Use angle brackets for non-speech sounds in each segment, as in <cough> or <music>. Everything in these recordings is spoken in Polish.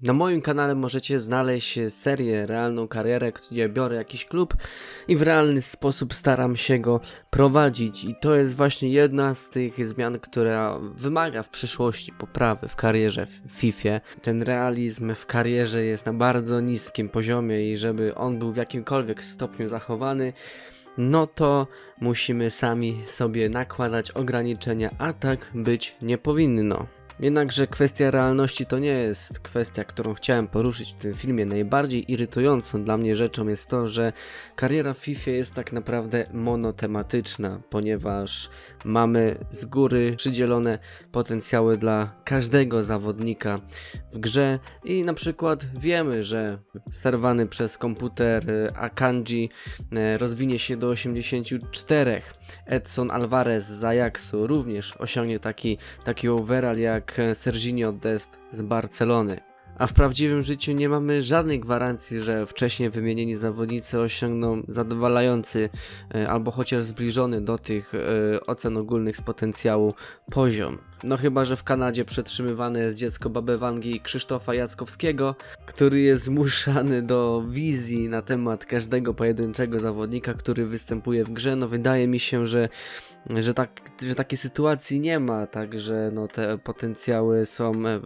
Na moim kanale możecie znaleźć serię Realną Karierę, gdzie biorę jakiś klub i w realny sposób staram się go prowadzić. I to jest właśnie jedna z tych zmian, która wymaga w przyszłości poprawy w karierze w FIFA. Ten realizm w karierze jest na bardzo niskim poziomie i żeby on był w jakimkolwiek stopniu zachowany, no to musimy sami sobie nakładać ograniczenia, a tak być nie powinno. Jednakże kwestia realności to nie jest kwestia, którą chciałem poruszyć w tym filmie. Najbardziej irytującą dla mnie rzeczą jest to, że kariera w FIFA jest tak naprawdę monotematyczna, ponieważ mamy z góry przydzielone potencjały dla każdego zawodnika w grze i na przykład wiemy, że sterowany przez komputer e, Akanji e, rozwinie się do 84. Edson Alvarez z Ajaxu również osiągnie taki, taki overall jak Serginio Dest z Barcelony. A w prawdziwym życiu nie mamy żadnej gwarancji, że wcześniej wymienieni zawodnicy osiągną zadowalający e, albo chociaż zbliżony do tych e, ocen ogólnych z potencjału poziom. No chyba, że w Kanadzie przetrzymywane jest dziecko Babewangi Krzysztofa Jackowskiego, który jest zmuszany do wizji na temat każdego pojedynczego zawodnika, który występuje w grze. No wydaje mi się, że że, tak, że takiej sytuacji nie ma, także no, te potencjały są e,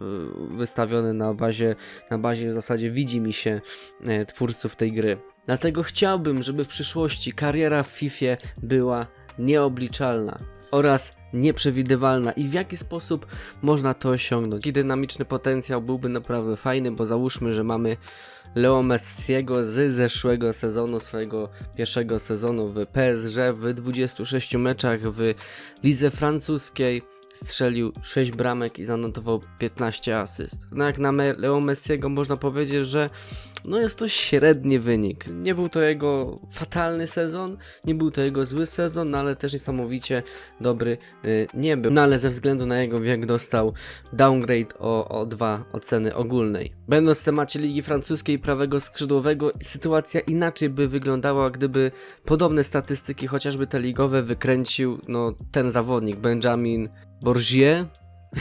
wystawione na bazie, na bazie w zasadzie widzi mi się e, twórców tej gry. Dlatego chciałbym, żeby w przyszłości kariera w FIFA była nieobliczalna oraz nieprzewidywalna i w jaki sposób można to osiągnąć. I dynamiczny potencjał byłby naprawdę fajny, bo załóżmy, że mamy Leo Messiego z zeszłego sezonu, swojego pierwszego sezonu w PSG w 26 meczach w lidze francuskiej strzelił 6 bramek i zanotował 15 asyst. No jak na Leo Messiego można powiedzieć, że no jest to średni wynik. Nie był to jego fatalny sezon, nie był to jego zły sezon, no ale też niesamowicie dobry y, nie był. No ale ze względu na jego wiek dostał downgrade o, o dwa oceny ogólnej. Będąc w temacie Ligi Francuskiej prawego skrzydłowego, sytuacja inaczej by wyglądała, gdyby podobne statystyki, chociażby te ligowe, wykręcił no, ten zawodnik, Benjamin Borgier.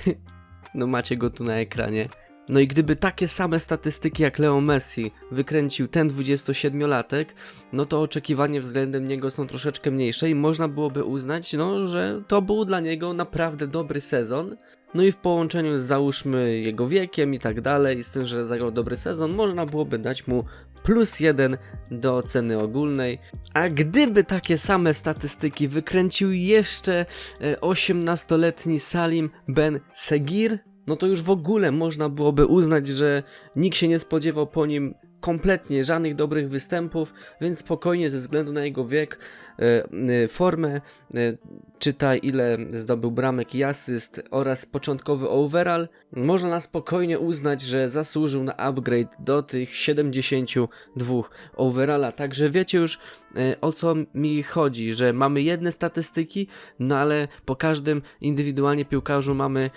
<laughs> no macie go tu na ekranie. No i gdyby takie same statystyki jak Leo Messi wykręcił ten 27-latek, no to oczekiwania względem niego są troszeczkę mniejsze i można byłoby uznać, no, że to był dla niego naprawdę dobry sezon. No i w połączeniu z załóżmy jego wiekiem i tak dalej, z tym, że zagrał dobry sezon, można byłoby dać mu plus jeden do oceny ogólnej. A gdyby takie same statystyki wykręcił jeszcze 18-letni e, Salim Ben Segir, no to już w ogóle można byłoby uznać, że nikt się nie spodziewał po nim kompletnie żadnych dobrych występów, więc spokojnie ze względu na jego wiek, e, e, formę, e, czytaj ile zdobył bramek i asyst oraz początkowy overall, można na spokojnie uznać, że zasłużył na upgrade do tych 72 overalla. Także wiecie już o co mi chodzi, że mamy jedne statystyki, no ale po każdym indywidualnie piłkarzu mamy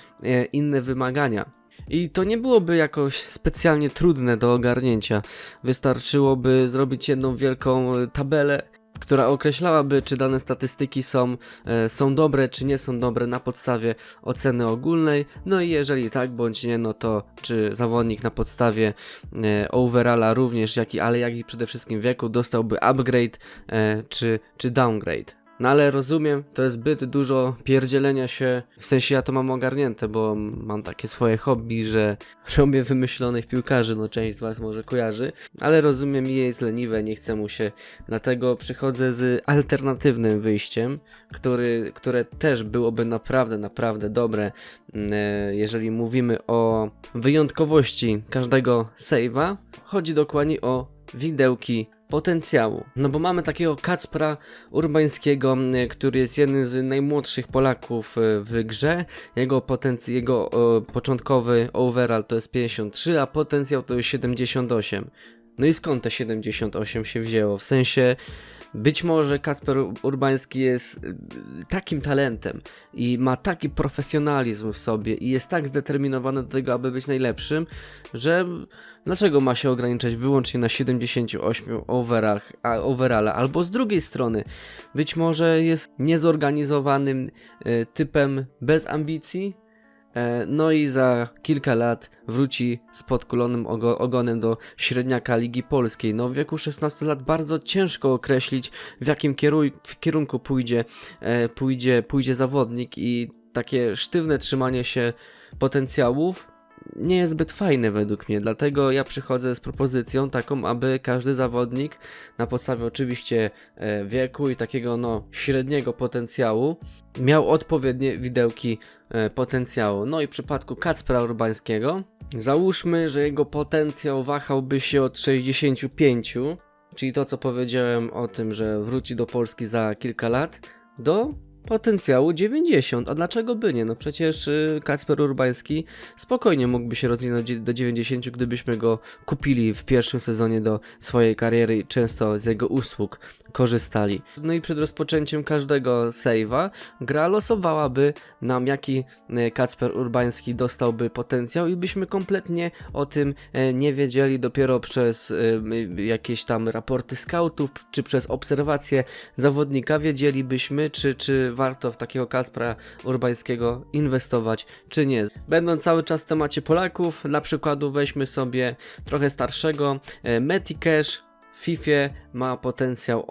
inne wymagania. I to nie byłoby jakoś specjalnie trudne do ogarnięcia. Wystarczyłoby zrobić jedną wielką e, tabelę, która określałaby, czy dane statystyki są, e, są dobre, czy nie są dobre na podstawie oceny ogólnej. No i jeżeli tak bądź nie, no to czy zawodnik na podstawie e, overalla również, jak i, ale jak i przede wszystkim wieku dostałby upgrade, czy, czy downgrade. No ale rozumiem, to jest zbyt dużo pierdzielenia się, w sensie ja to mam ogarnięte, bo mam takie swoje hobby, że <laughs> robię wymyślonych piłkarzy, no część z was może kojarzy, ale rozumiem i jest leniwe, nie chcę mu się, dlatego przychodzę z alternatywnym wyjściem, który, które też byłoby naprawdę, naprawdę dobre, mm, e, jeżeli mówimy o wyjątkowości każdego save'a. Chodzi dokładnie o widełki potencjału. No bo mamy takiego Kacpra Urbańskiego, który jest jednym z najmłodszych Polaków e, w grze. Jego, potenc- jego o, początkowy overall to jest 53, a potencjał to jest 78. No i skąd te 78 się wzięło? W sensie być może Kacper Urbański jest y, takim talentem i ma taki profesjonalizm w sobie i jest tak zdeterminowany do tego, aby być najlepszym, że dlaczego ma się ograniczać wyłącznie na 78 overach, a overalla? Albo z drugiej strony, być może jest niezorganizowanym y, typem bez ambicji, No i za kilka lat wróci z podkulonym ogo- ogonem do średniaka Ligi Polskiej. No w wieku 16 lat bardzo ciężko określić w jakim kierunku pójdzie, e, pójdzie, pójdzie zawodnik i takie sztywne trzymanie się potencjałów nie jest zbyt fajne według mnie, dlatego ja przychodzę z propozycją taką, aby każdy zawodnik na podstawie oczywiście e, wieku i takiego no średniego potencjału miał odpowiednie widełki e, potencjału. No i w przypadku Kacpra Urbańskiego załóżmy, że jego potencjał wahałby się od 65, czyli to co powiedziałem o tym, że wróci do Polski za kilka lat, do potencjału 90. A dlaczego by nie? No przecież y, Kacper Urbański spokojnie mógłby się rozwinąć do 90, gdybyśmy go kupili w pierwszym sezonie do swojej kariery i często z jego usług korzystali. No i przed rozpoczęciem każdego save'a gra losowałaby nam jaki e, Kacper Urbański dostałby potencjał i byśmy kompletnie o tym e, nie wiedzieli dopiero przez m, jakieś tam raporty scoutów czy przez obserwacje zawodnika wiedzielibyśmy czy, czy warto w takiego Kacpra Urbańskiego inwestować czy nie. Będąc cały czas w temacie Polaków, dla przykładu weźmy sobie trochę starszego e, Meti Cash w FIFA ma potencjał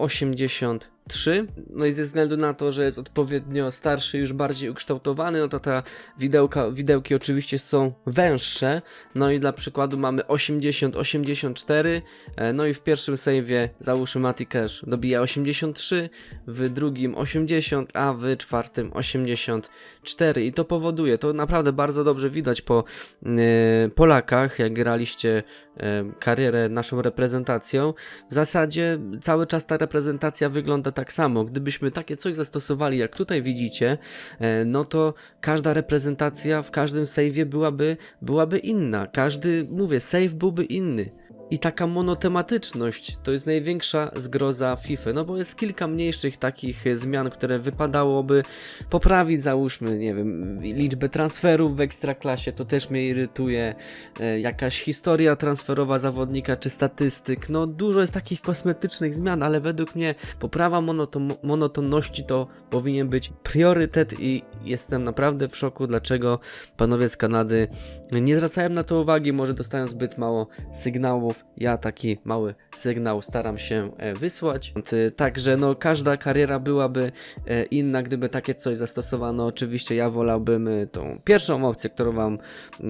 83. No i ze względu na to, że jest odpowiednio starszy, już bardziej ukształtowany, no to te widełka, widełki oczywiście są węższe. No i dla przykładu mamy 80, 84. e, No i w pierwszym save'ie załóżmy Mati Cash dobija 83, w drugim 80, a w czwartym 84. I to powoduje, to naprawdę bardzo dobrze widać po e, Polakach, jak graliście e, karierę naszą reprezentacją. W zasadzie cały czas ta reprezentacja wygląda tak samo. Gdybyśmy takie coś zastosowali, jak tutaj widzicie, e, no to każda reprezentacja w każdym save'ie byłaby, byłaby inna. Każdy, mówię, save byłby inny. I taka monotematyczność to jest największa zgroza FIFA, no bo jest kilka mniejszych takich e, zmian, które wypadałoby poprawić, załóżmy, nie wiem, liczbę transferów w ekstraklasie, to też mnie irytuje, e, jakaś historia transferowa zawodnika czy statystyk, no dużo jest takich kosmetycznych zmian, ale według mnie poprawa monoton monotonności to powinien być priorytet i jestem naprawdę w szoku, dlaczego panowie z Kanady nie zwracają na to uwagi, może dostają zbyt mało sygnałów. Ja taki mały sygnał staram się e, wysłać. Ty- Także no każda kariera byłaby e, inna, gdyby takie coś zastosowano. Oczywiście ja wolałbym e, tą pierwszą opcję, którą wam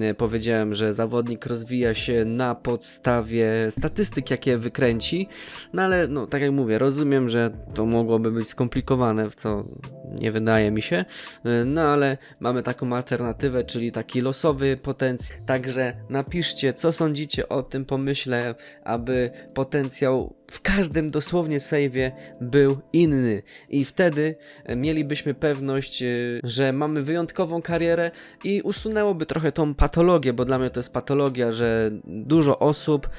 e, powiedziałem, że zawodnik rozwija się na podstawie statystyk, jakie wykręci. No ale no tak jak mówię, rozumiem, że to mogłoby być skomplikowane, w co nie wydaje mi się. No ale mamy taką alternatywę, czyli taki losowy potencjał. Także napiszcie, co sądzicie o tym pomyśle, aby potencjał w każdym dosłownie save'ie był inny. I wtedy e, mielibyśmy pewność, e, że mamy wyjątkową karierę i usunęłoby trochę tą patologię, bo dla mnie to jest patologia, że dużo osób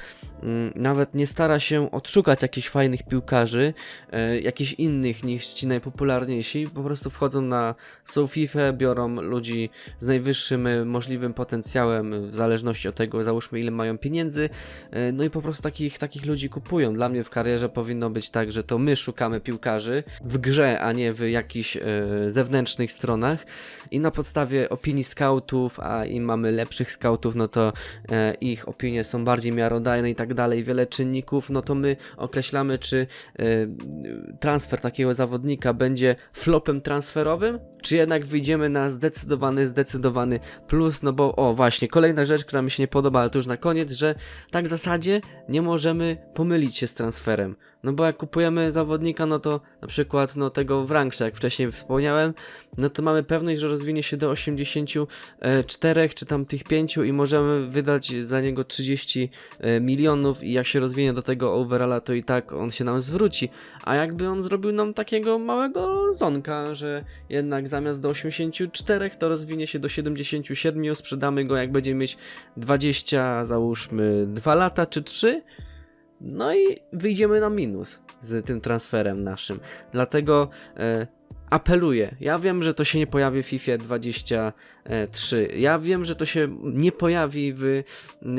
nawet nie stara się odszukać jakichś fajnych piłkarzy, e, jakichś innych niż ci najpopularniejsi, po prostu wchodzą na są FIFA, biorą ludzi z najwyższym e, możliwym potencjałem, w zależności od tego, załóżmy ile mają pieniędzy, e, no i po prostu takich, takich ludzi kupują. Dla mnie w karierze powinno być tak, że to my szukamy piłkarzy w grze, a nie w jakichś zewnętrznych stronach. I na podstawie opinii scoutów, a im mamy lepszych scoutów, no to ich opinie są bardziej miarodajne i tak dalej, wiele czynników, no to my określamy, czy e, transfer takiego zawodnika będzie flopem transferowym, czy jednak wyjdziemy na zdecydowany, zdecydowany plus, no bo o właśnie, kolejna rzecz, która mi się nie podoba, ale to już na koniec, że tak w zasadzie nie możemy pomylić się z transferem. No bo jak kupujemy zawodnika, no to na przykład no tego Wranksza, jak wcześniej wspomniałem, no to mamy pewność, że rozwinie się do 84 czy tam tych 5 i możemy wydać za niego 30 e, milionów i jak się rozwinie do tego overalla, to i tak on się nam zwróci. A jakby on zrobił nam takiego małego zonka, że jednak zamiast do 84 to rozwinie się do 77, sprzedamy go jak będzie mieć 20 załóżmy 2 lata czy 3, no i wyjdziemy na minus z tym transferem naszym. Dlatego e, apeluję. Ja wiem, że to się nie pojawi w FIFA 23. Ja wiem, że to się nie pojawi w,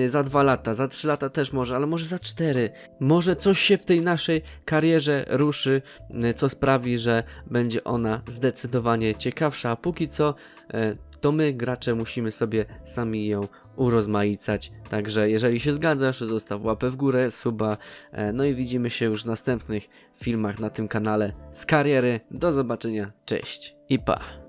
za dwa lata, za trzy lata też może, ale może za cztery. Może coś się w tej naszej karierze ruszy, co sprawi, że będzie ona zdecydowanie ciekawsza. A póki co e, to my, gracze, musimy sobie sami ją urozmaicać. Także jeżeli się zgadzasz, zostaw łapę w górę, suba, e, no i widzimy się już w następnych filmach na tym kanale z kariery. Do zobaczenia, cześć i pa!